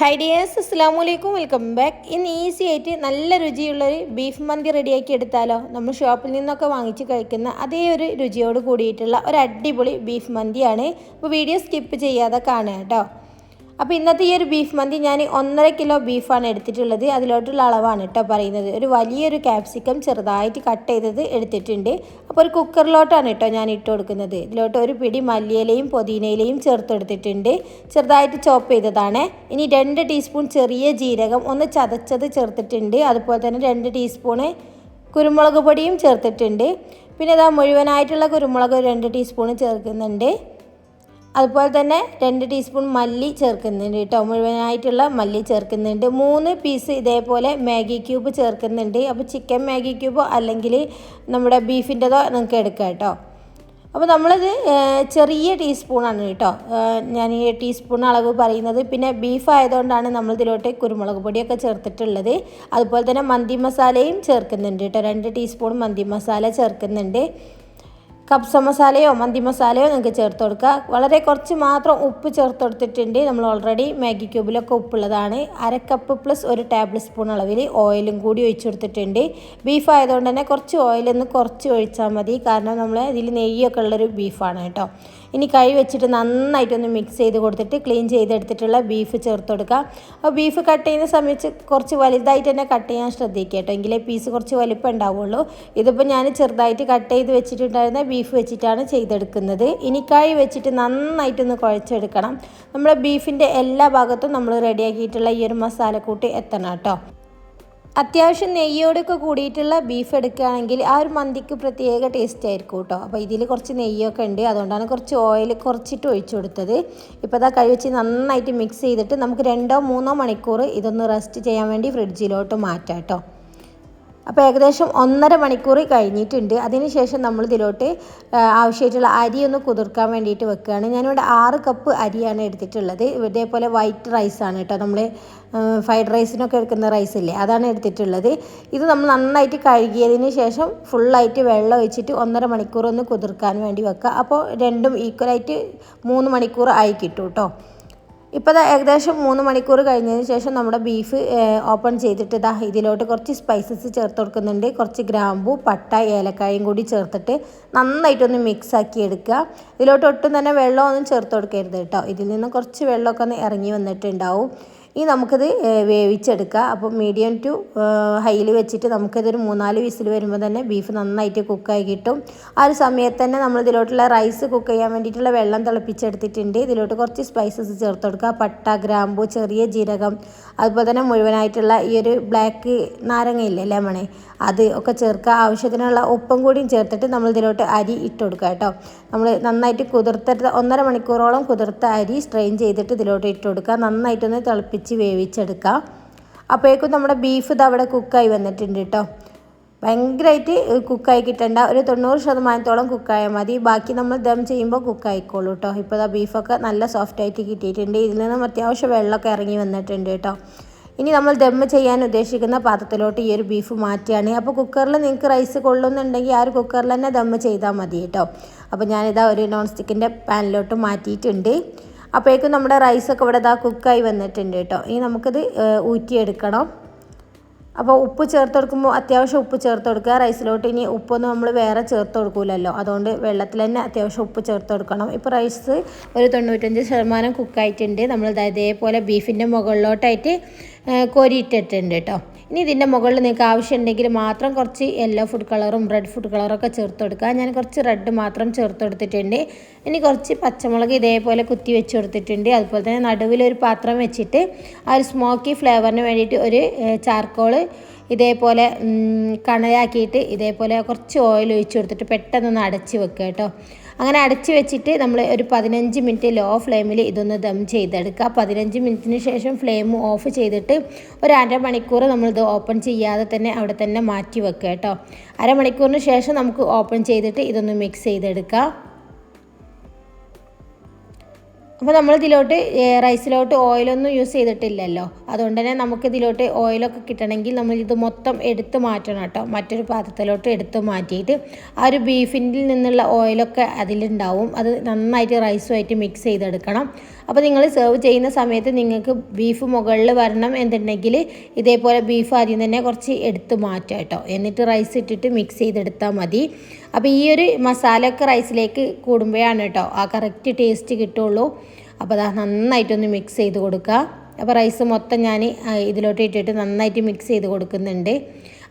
Hi dears അസ്സാം വലൈക്കും welcome back ഇന്ന് ഈസി ആയിട്ട് നല്ല രുചിയുള്ളൊരു ബീഫ് മന്തി റെഡിയാക്കി എടുത്താലോ? നമ്മൾ ഷോപ്പിൽ നിന്നൊക്കെ വാങ്ങിച്ച് കഴിക്കുന്ന അതേ ഒരു രുചിയോട് കൂടിയിട്ടുള്ള ഒരു അടിപൊളി ബീഫ് മന്തിയാണ്. അപ്പോൾ വീഡിയോ സ്കിപ്പ് ചെയ്യാതെ കാണുക കേട്ടോ അപ്പോൾ ഇന്നത്തെ ഈ ഒരു ബീഫ് മന്തി ഞാൻ ഒന്നര കിലോ ബീഫാണ് എടുത്തിട്ടുള്ളത്. അതിലോട്ടുള്ള അളവാണ് കേട്ടോ പറയുന്നത്. ഒരു വലിയൊരു ക്യാപ്സിക്കം ചെറുതായിട്ട് കട്ട് ചെയ്തത് എടുത്തിട്ടുണ്ട്. അപ്പോൾ ഒരു കുക്കറിലോട്ടാണ് കേട്ടോ ഞാൻ ഇട്ട് കൊടുക്കുന്നത്. ഇതിലോട്ട് ഒരു പിടി മല്ലിയിലയും പുതിനയിലയും ചേർത്തെടുത്തിട്ടുണ്ട് ചെറുതായിട്ട് ചോപ്പ് ചെയ്തതാണ്. ഇനി രണ്ട് ടീസ്പൂൺ ചെറിയ ജീരകം ഒന്ന് ചതച്ചത് ചേർത്തിട്ടുണ്ട്. അതുപോലെ തന്നെ രണ്ട് ടീസ്പൂണ് കുരുമുളക് പൊടിയും ചേർത്തിട്ടുണ്ട്. പിന്നെ ഇതാ മുഴുവനായിട്ടുള്ള കുരുമുളക് രണ്ട് ടീസ്പൂൺ ചേർക്കുന്നുണ്ട്. അതുപോലെ തന്നെ രണ്ട് ടീസ്പൂൺ മല്ലി ചേർക്കുന്നുണ്ട് കേട്ടോ. മുഴുവനായിട്ടുള്ള മല്ലി ചേർക്കുന്നുണ്ട്. മൂന്ന് പീസ് ഇതേപോലെ മാഗി ക്യൂബ് ചേർക്കുന്നുണ്ട്. അപ്പോൾ ചിക്കൻ മാഗി ക്യൂബ് അല്ലെങ്കിൽ നമ്മുടെ ബീഫിന്റെതോ നിങ്ങൾക്ക് എടുക്കാം കേട്ടോ. അപ്പോൾ നമ്മളിത് ചെറിയ ടീസ്പൂണാണ് കേട്ടോ. ഞാൻ ഈ ടീസ്പൂൺ അളവ് പറയുന്നത്. പിന്നെ ബീഫ് ആയതുകൊണ്ടാണ് നമ്മൾ ഇതിലോട്ട് കുരുമുളക് പൊടിയൊക്കെ ചേർത്തിട്ടുള്ളത്. അതുപോലെ തന്നെ മന്തി മസാലയും ചേർക്കുന്നുണ്ട് കേട്ടോ. രണ്ട് ടീസ്പൂൺ മന്തി മസാല ചേർക്കുന്നുണ്ട്. കപ്സ മസാലയോ മന്തി മസാലയോ നിങ്ങൾക്ക് ചേർത്ത് കൊടുക്കുക. വളരെ കുറച്ച് മാത്രം ഉപ്പ് ചേർത്ത് കൊടുത്തിട്ടുണ്ട്. നമ്മൾ ഓൾറെഡി മാഗി ക്യൂബിലൊക്കെ ഉപ്പുള്ളതാണ്. അര കപ്പ് പ്ലസ് ഒരു ടേബിൾ സ്പൂൺ അളവിൽ ഓയിലും കൂടി ഒഴിച്ചു കൊടുത്തിട്ടുണ്ട്. ബീഫ് ആയതുകൊണ്ട് തന്നെ കുറച്ച് ഓയിലൊന്ന് കുറച്ച് ഒഴിച്ചാൽ മതി. കാരണം നമ്മൾ ഇതിൽ നെയ്യൊക്കെ ഉള്ളൊരു ബീഫാണ് കേട്ടോ. ഇനി കൈ വെച്ചിട്ട് നന്നായിട്ടൊന്ന് മിക്സ് ചെയ്ത് കൊടുത്തിട്ട് ക്ലീൻ ചെയ്തെടുത്തിട്ടുള്ള ബീഫ് ചേർത്ത് കൊടുക്കുക. അപ്പോൾ ബീഫ് കട്ട് ചെയ്യുന്ന സമയത്ത് കുറച്ച് വലുതായിട്ട് തന്നെ കട്ട് ചെയ്യാൻ ശ്രദ്ധിക്കുക കേട്ടോ. എങ്കിലേ പീസ് കുറച്ച് വലിപ്പം ഉണ്ടാവുള്ളൂ. ഇതിപ്പോൾ ഞാൻ ചെറുതായിട്ട് കട്ട് ചെയ്ത് വെച്ചിട്ടുണ്ടായിരുന്ന ബീഫ് വെച്ചിട്ടാണ് ചെയ്തെടുക്കുന്നത്. ഇനിക്കായി വെച്ചിട്ട് നന്നായിട്ടൊന്ന് കുഴച്ചെടുക്കണം. നമ്മുടെ ബീഫിന്റെ എല്ലാ ഭാഗത്തും നമ്മൾ റെഡിയാക്കിയിട്ടുള്ള ഈ ഒരു മസാലക്കൂട്ട് എത്തണം കേട്ടോ. അത്യാവശ്യം നെയ്യോടൊക്കെ കൂടിയിട്ടുള്ള ബീഫ് എടുക്കുകയാണെങ്കിൽ ആ ഒരു മന്തിക്ക് പ്രത്യേക ടേസ്റ്റ് ആയിരിക്കും കേട്ടോ. അപ്പോൾ ഇതിൽ കുറച്ച് നെയ്യൊക്കെ ഉണ്ട്. അതുകൊണ്ടാണ് കുറച്ച് ഓയിൽ കുറച്ചിട്ട് ഒഴിച്ചു കൊടുത്തത്. ഇപ്പോൾ അതാ കഴിവച്ച് നന്നായിട്ട് മിക്സ് ചെയ്തിട്ട് നമുക്ക് രണ്ടോ മൂന്നോ മണിക്കൂർ ഇതൊന്ന് റെസ്റ്റ് ചെയ്യാൻ വേണ്ടി ഫ്രിഡ്ജിലോട്ട് മാറ്റാം കേട്ടോ. അപ്പോൾ ഏകദേശം ഒന്നര മണിക്കൂർ കഴിഞ്ഞിട്ടുണ്ട്. അതിനുശേഷം നമ്മൾ ഇതിലോട്ട് ആവശ്യമായിട്ടുള്ള അരി ഒന്ന് കുതിർക്കാൻ വേണ്ടിയിട്ട് വെക്കുകയാണ്. ഞാനിവിടെ ആറ് കപ്പ് അരിയാണ് എടുത്തിട്ടുള്ളത്. ഇതേപോലെ വൈറ്റ് റൈസാണ് കേട്ടോ. നമ്മൾ ഫ്രൈഡ് റൈസിനൊക്കെ എടുക്കുന്ന റൈസ് ഇല്ലേ? അതാണ് എടുത്തിട്ടുള്ളത്. ഇത് നമ്മൾ നന്നായിട്ട് കഴുകിയതിന് ശേഷം ഫുള്ളായിട്ട് വെള്ളം ഒഴിച്ചിട്ട് ഒന്നര മണിക്കൂർ ഒന്ന് കുതിർക്കാൻ വേണ്ടി വെക്കുക. അപ്പോൾ രണ്ടും ഈക്വലായിട്ട് മൂന്ന് മണിക്കൂർ ആയി കിട്ടും കേട്ടോ. ഇപ്പോൾ ഏകദേശം മൂന്ന് മണിക്കൂർ കഴിഞ്ഞതിന് ശേഷം നമ്മുടെ ബീഫ് ഓപ്പൺ ചെയ്തിട്ട് ഇതാ ഇതിലോട്ട് കുറച്ച് സ്പൈസസ് ചേർത്ത് കൊടുക്കുന്നുണ്ട്. കുറച്ച് ഗ്രാമ്പു പട്ട ഏലക്കായും കൂടി ചേർത്തിട്ട് നന്നായിട്ടൊന്ന് മിക്സ് ആക്കി എടുക്കുക. ഇതിലോട്ട് ഒട്ടും തന്നെ വെള്ളമൊന്നും ചേർത്ത് കൊടുക്കരുത് കേട്ടോ. ഇതിൽ നിന്ന് കുറച്ച് വെള്ളമൊക്കെ ഒന്ന് ഇറങ്ങി വന്നിട്ടുണ്ടാവും. ഇനി നമുക്കിത് വേവിച്ചെടുക്കുക അപ്പോൾ മീഡിയം ടു ഹൈയിൽ വെച്ചിട്ട് നമുക്കിതൊരു മൂന്നാൽ വിസിൽ വരുമ്പോൾ തന്നെ ബീഫ് നന്നായിട്ട് കുക്കായി കിട്ടും. ആ ഒരു സമയത്ത് തന്നെ നമ്മൾ ഇതിലോട്ടുള്ള റൈസ് കുക്ക് ചെയ്യാൻ വേണ്ടിയിട്ടുള്ള വെള്ളം തിളപ്പിച്ചെടുത്തിട്ടുണ്ട്. ഇതിലോട്ട് കുറച്ച് സ്പൈസസ് ചേർത്ത് കൊടുക്കുക പട്ട ഗ്രാമ്പു ചെറിയ ജീരകം അതുപോലെ തന്നെ മുഴുവനായിട്ടുള്ള ഈ ഒരു ബ്ലാക്ക് നാരങ്ങയില്ലേ ലെമണ് അത് ഒക്കെ ചേർക്കുക ആവശ്യത്തിനുള്ള ഉപ്പും കൂടിയും ചേർത്തിട്ട് നമ്മൾ ഇതിലോട്ട് അരി ഇട്ട് കൊടുക്കുക കേട്ടോ. നമ്മൾ നന്നായിട്ട് കുതിർത്ത ഒന്നര മണിക്കൂറോളം കുതിർത്ത അരി സ്ട്രെയിൻ ചെയ്തിട്ട് ഇതിലോട്ട് ഇട്ട് കൊടുക്കുക നന്നായിട്ടൊന്ന് തിളപ്പിച്ച് വേവിച്ചെടുക്കുക അപ്പോഴേക്കും നമ്മുടെ ബീഫ് ഇത് അവിടെ കുക്കായി വന്നിട്ടുണ്ട് കേട്ടോ. ഭയങ്കരമായിട്ട് കുക്കായി കിട്ടേണ്ട. ഒരു തൊണ്ണൂറ് ശതമാനത്തോളം കുക്കായാൽ മതി. ബാക്കി നമ്മൾ ദം ചെയ്യുമ്പോൾ കുക്കായിക്കോളൂ കേട്ടോ. ഇപ്പോൾ ഇതാ ബീഫൊക്കെ നല്ല സോഫ്റ്റായിട്ട് കിട്ടിയിട്ടുണ്ട്. ഇതിൽ നിന്നും അത്യാവശ്യം വെള്ളമൊക്കെ ഇറങ്ങി വന്നിട്ടുണ്ട് കേട്ടോ. ഇനി നമ്മൾ ദം ചെയ്യാൻ ഉദ്ദേശിക്കുന്ന പാത്രത്തിലോട്ട് ഈ ഒരു ബീഫ് മാറ്റുകയാണ്. അപ്പോൾ കുക്കറിൽ നിങ്ങൾക്ക് റൈസ് കൊള്ളുന്നുണ്ടെങ്കിൽ ആ ഒരു കുക്കറിൽ തന്നെ ദം ചെയ്താൽ മതി കേട്ടോ. അപ്പോൾ ഞാനിതാ ഒരു നോൺ സ്റ്റിക്കിന്റെ പാനിലോട്ട് മാറ്റിയിട്ടുണ്ട്. അപ്പോഴേക്കും നമ്മുടെ റൈസൊക്കെ ഇവിടെ ഇതാ കുക്കായി വന്നിട്ടുണ്ട് കേട്ടോ. ഇനി നമുക്കിത് ഊറ്റിയെടുക്കണം. അപ്പോൾ ഉപ്പ് ചേർത്ത് കൊടുക്കുമ്പോൾ അത്യാവശ്യം ഉപ്പ് ചേർത്ത് കൊടുക്കുക. റൈസിലോട്ട് ഇനി ഉപ്പൊന്നും നമ്മൾ വേറെ ചേർത്ത് കൊടുക്കില്ലല്ലോ അതുകൊണ്ട് വെള്ളത്തിൽ തന്നെ അത്യാവശ്യം ഉപ്പ് ചേർത്ത് കൊടുക്കണം. ഇപ്പോൾ റൈസ് ഒരു തൊണ്ണൂറ്റഞ്ച് ശതമാനം കുക്കായിട്ടുണ്ട്. നമ്മൾ ഇതേപോലെ ബീഫിന്റെ മുകളിലോട്ടായിട്ട് കോരിയിട്ടിട്ടുണ്ട് കേട്ടോ ഇനി ഇതിന്റെ മുകളിൽ നിങ്ങൾക്ക് ആവശ്യമുണ്ടെങ്കിൽ മാത്രം കുറച്ച് യെല്ലോ ഫുഡ് കളറും റെഡ് ഫുഡ് കളറൊക്കെ ചേർത്ത് കൊടുക്കുക. ഞാൻ കുറച്ച് റെഡ് മാത്രം ചേർത്ത് കൊടുത്തിട്ടുണ്ട്. ഇനി കുറച്ച് പച്ചമുളക് ഇതേപോലെ കുത്തി വെച്ച് കൊടുത്തിട്ടുണ്ട്. അതുപോലെ തന്നെ നടുവിലൊരു പാത്രം വെച്ചിട്ട് ആ ഒരു സ്മോക്കി ഫ്ലേവറിന് വേണ്ടിയിട്ട് ഒരു ചാർക്കോൾ ഇതേപോലെ കണയാക്കിയിട്ട് ഇതേപോലെ കുറച്ച് ഓയിൽ ഒഴിച്ച് കൊടുത്തിട്ട് പെട്ടെന്നൊന്ന് അടച്ച് വെക്കുക കേട്ടോ. അങ്ങനെ അടച്ച് വെച്ചിട്ട് നമ്മൾ ഒരു പതിനഞ്ച് മിനിറ്റ് ലോ ഫ്ലെയിമിൽ ഇതൊന്ന് ദം ചെയ്തെടുക്കുക. പതിനഞ്ച് മിനിറ്റിന് ശേഷം ഫ്ലെയിം ഓഫ് ചെയ്തിട്ട് ഒരു അരമണിക്കൂർ നമ്മളിത് ഓപ്പൺ ചെയ്യാതെ തന്നെ അവിടെ തന്നെ മാറ്റി വെക്കുക കേട്ടോ. അരമണിക്കൂറിന് ശേഷം നമുക്ക് ഓപ്പൺ ചെയ്തിട്ട് ഇതൊന്ന് മിക്സ് ചെയ്തെടുക്കുക. അപ്പോൾ നമ്മൾ ഇതിലോട്ട് റൈസിലോട്ട് ഓയിലൊന്നും യൂസ് ചെയ്തിട്ടില്ലല്ലോ. അതുകൊണ്ട് തന്നെ നമുക്ക് ഇതിലോട്ട് ഓയിലൊക്കെ കിട്ടണമെങ്കിൽ നമ്മൾ ഇത് മൊത്തം എടുത്ത് മാറ്റണം കേട്ടോ. മറ്റൊരു പാത്രത്തിലോട്ട് എടുത്ത് മാറ്റിയിട്ട് ആ ഒരു ബീഫിന്റെ നിന്നുള്ള ഓയിലൊക്കെ അതിലുണ്ടാവും. അത് നന്നായിട്ട് റൈസുമായിട്ട് മിക്സ് ചെയ്തെടുക്കണം. അപ്പോൾ നിങ്ങൾ സെർവ് ചെയ്യുന്ന സമയത്ത് നിങ്ങൾക്ക് ബീഫ് മുകളിൽ വരണം എന്നുണ്ടെങ്കിൽ ഇതേപോലെ ബീഫ് ആദ്യം തന്നെ കുറച്ച് എടുത്ത് മാറ്റുക കേട്ടോ. എന്നിട്ട് റൈസ് ഇട്ടിട്ട് മിക്സ് ചെയ്തെടുത്താൽ മതി. അപ്പോൾ ഈ ഒരു മസാലയൊക്കെ റൈസിലേക്ക് കൂടുമ്പോഴാണ് കേട്ടോ ആ കറക്റ്റ് ടേസ്റ്റ് കിട്ടുള്ളൂ. അപ്പോൾ അതാ നന്നായിട്ടൊന്ന് മിക്സ് ചെയ്ത് കൊടുക്കുക. അപ്പോൾ റൈസ് മൊത്തം ഞാൻ ഇതിലോട്ട് ഇട്ടിട്ട് നന്നായിട്ട് മിക്സ് ചെയ്ത് കൊടുക്കുന്നുണ്ട്.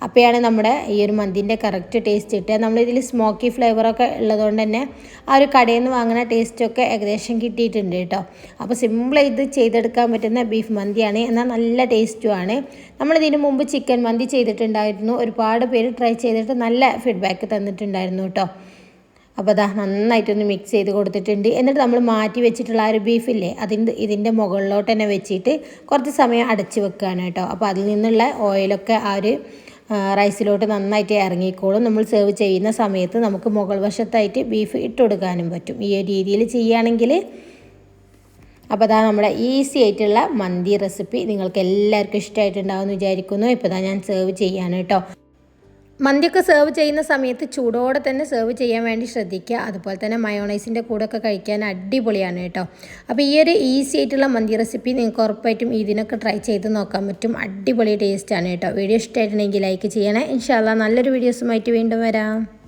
അപ്പോഴാണ് നമ്മുടെ ഈ ഒരു മന്തിന്റെ കറക്റ്റ് ടേസ്റ്റ് കിട്ടുക. നമ്മളിതിൽ സ്മോക്കി ഫ്ലേവറൊക്കെ ഉള്ളതുകൊണ്ട് തന്നെ ആ ഒരു കടയിൽ നിന്ന് വാങ്ങുന്ന ടേസ്റ്റൊക്കെ ഏകദേശം കിട്ടിയിട്ടുണ്ട് കേട്ടോ. അപ്പോൾ സിമ്പിൾ ഇത് ചെയ്തെടുക്കാൻ പറ്റുന്ന ബീഫ് മന്തിയാണ്. എന്നാൽ നല്ല ടേസ്റ്റുമാണ് നമ്മളിതിന് മുമ്പ് ചിക്കൻ മന്തി ചെയ്തിട്ടുണ്ടായിരുന്നു. ഒരുപാട് പേര് ട്രൈ ചെയ്തിട്ട് നല്ല ഫീഡ്ബാക്ക് തന്നിട്ടുണ്ടായിരുന്നു കേട്ടോ. അപ്പോൾ അതാ നന്നായിട്ടൊന്ന് മിക്സ് ചെയ്ത് കൊടുത്തിട്ടുണ്ട്. എന്നിട്ട് നമ്മൾ മാറ്റി വെച്ചിട്ടുള്ള ആ ഒരു ബീഫില്ലേ അതിന്റെ ഇതിന്റെ മുകളിലോട്ട് തന്നെ വെച്ചിട്ട് കുറച്ച് സമയം അടച്ച് വെക്കുകയാണ് കേട്ടോ. അപ്പോൾ അതിൽ നിന്നുള്ള ഓയിലൊക്കെ ആ ഒരു റൈസിലോട്ട് നന്നായിട്ട് ഇറങ്ങിക്കോളും. നമ്മൾ സെർവ് ചെയ്യുന്ന സമയത്ത് നമുക്ക് മുകൾ വശത്തായിട്ട് ബീഫ് ഇട്ട് കൊടുക്കാനും പറ്റും. ഈ ഒരു രീതിയിൽ ചെയ്യുകയാണെങ്കിൽ അപ്പോൾ അതാ നമ്മുടെ ഈസി ആയിട്ടുള്ള മന്തി റെസിപ്പി നിങ്ങൾക്ക് എല്ലാവർക്കും ഇഷ്ടമായിട്ടുണ്ടാവുമെന്ന് വിചാരിക്കുന്നു. ഇപ്പോൾ ഞാൻ സെർവ് ചെയ്യാണ് കേട്ടോ. മന്തിയൊക്കെ സെർവ് ചെയ്യുന്ന സമയത്ത് ചൂടോടെ തന്നെ സെർവ് ചെയ്യാൻ വേണ്ടി ശ്രദ്ധിക്കുക. അതുപോലെ തന്നെ മയോണൈസിന്റെ കൂടെ ഒക്കെ കഴിക്കാൻ അടിപൊളിയാണ് കേട്ടോ. അപ്പോൾ ഈ ഒരു ഈസി ആയിട്ടുള്ള മന്തി റെസിപ്പി നിങ്ങൾക്ക് ഉറപ്പായിട്ടും ഇതിനൊക്കെ ട്രൈ ചെയ്ത് നോക്കാൻ പറ്റും. അടിപൊളി ടേസ്റ്റാണ് കേട്ടോ. വീഡിയോ ഇഷ്ടമായിട്ടുണ്ടെങ്കിൽ ലൈക്ക് ചെയ്യണേ. ഇൻഷാല്ല നല്ലൊരു വീഡിയോസുമായിട്ട് വീണ്ടും വരാം.